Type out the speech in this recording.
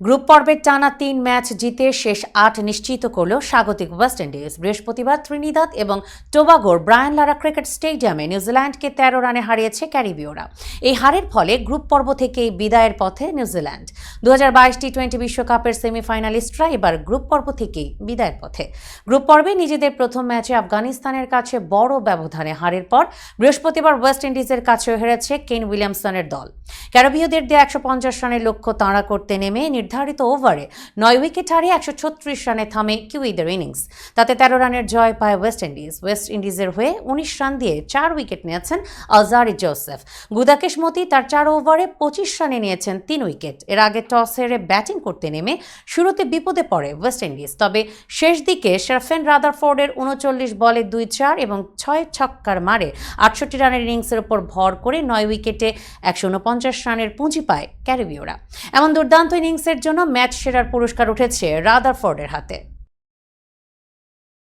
Group পর্বের টানা তিন ম্যাচ জিতে শেষ আট নিশ্চিত করল স্বাগতিক ওয়েস্ট ইন্ডিজ। বৃহস্পতিবার ত্রিনিদাদ এবং টোবাগোর ব্রায়ান লারা ক্রিকেট স্টেডিয়ামে নিউজিল্যান্ডকে তেরো রানে হারিয়েছে ক্যারিবীয়রা। এই হারের ফলে গ্রুপ পর্ব থেকেই বিদায়ের পথে নিউজিল্যান্ড। দু হাজার বাইশ টি টোয়েন্টি বিশ্বকাপের সেমিফাইনালিস্টরা এবার গ্রুপ পর্ব থেকেই বিদায়ের পথে। গ্রুপ পর্বে নিজেদের প্রথম ম্যাচে আফগানিস্তানের কাছে বড় ব্যবধানে হারের পর বৃহস্পতিবার ওয়েস্ট ইন্ডিজের কাছেও হেরেছে কেন উইলিয়ামসনের দল। ক্যারোবীয়দের দিয়ে একশো পঞ্চাশ রানের লক্ষ্য তাড়া করতে নেমে নির্ধারিত ওভারে নয় উইকেট হারিয়ে একশো ছত্রিশ রানে থামে কিউইদের ইনিংস। তাতে তেরো রানের জয় পায় ওয়েস্ট ইন্ডিজ। ওয়েস্ট ইন্ডিজের হয়ে উনিশ রান দিয়ে চার উইকেট নিয়েছেন আজারি জোসেফ। গুদাকেশ মতি তার চার ওভারে পঁচিশ রানে নিয়েছেন তিন উইকেট। এর আগে টস হেরে ব্যাটিং করতে নেমে শুরুতে বিপদে পড়ে ওয়েস্ট ইন্ডিজ। তবে শেষ দিকে শারফেন রাদারফোর্ডের উনচল্লিশ বলে দুই চার এবং ছয় ছক্কার মারে আটষট্টি রানের ইনিংসের উপর ভর করে নয় উইকেটে একশো উনপঞ্চাশ রানের পুঁজি পায় ক্যারিবীয়রা। এমন দুর্দান্ত ইনিংসের জন্য ম্যাচ সেরার পুরস্কার উঠেছে রাদারফোর্ডের হাতে।